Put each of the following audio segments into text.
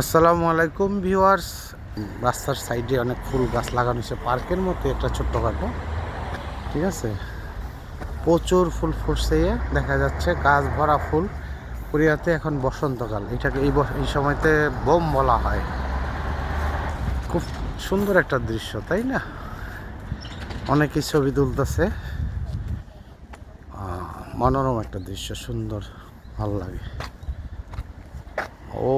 আসসালামু আলাইকুম ভিউয়ার্স। রাস্তার সাইডে অনেক ফুল গাছ লাগানো হয়েছে পার্কের মতো, একটা ছোট্টখাটো ঠিক আছে? প্রচুর ফুল ফুটছে দেখা যাচ্ছে গাছ ভরা ফুল। কোরিয়াতে এখন বসন্তকাল, এটাকে এই এই সময়তে বোম বলা হয়। খুব সুন্দর একটা দৃশ্য, তাই না? অনেকে ছবি তুলতেছে। মনোরম একটা দৃশ্য, সুন্দর, ভালো লাগে। ও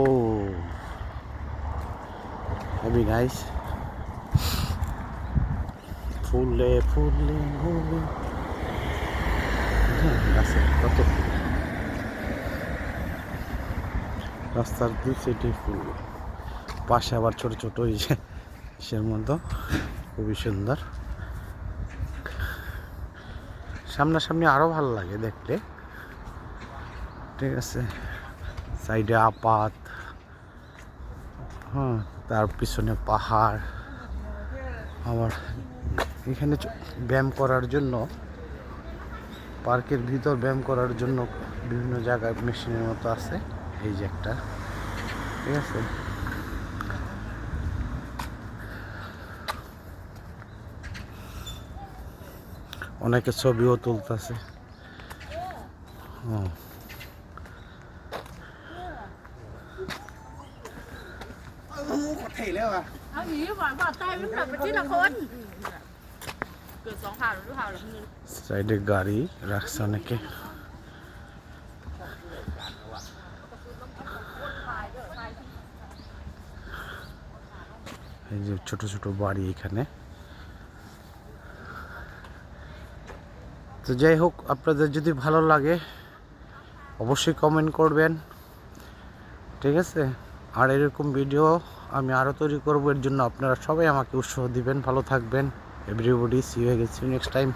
হেভি নাইস ফুলে ফুলে ফুলে গাছে কত। রাস্তার দুই সাইডে ফুল পাশে আবার ছোট ছোট এই যে ইসের মতো। খুবই সুন্দর। সামনাসামনি আরও ভালো লাগে দেখতে ঠিক আছে। সাইডে আপাত হ্যাঁ তার পিছনে পাহাড়। আবার এখানে ব্যায়াম করার জন্য, পার্কের ভিতর ব্যায়াম করার জন্য বিভিন্ন জায়গায় মেশিনের মতো আছে। এই যে একটা। ঠিক আছে? অনেকে ছবিও তুলতেছে। ও เอาหนีหวานว่าตายมันแบบเป็นที่ละคน เกิดสองผ่าหรือผ่าหรือเงิน সাইডে গাড়ি রাখছে অনেকে এই যে ছোট ছোট বাড়ি এখানে তো যাই হোক আপনাদের যদি ভালো লাগে অবশ্যই কমেন্ট করবেন ঠিক আছে আর এরকম ভিডিও আমি আরও তৈরি করব, এর জন্য আপনারা সবাই আমাকে উৎসাহ দিবেন। ভালো থাকবেন। এভরিবডি সি হয়ে গেছি নেক্সট টাইম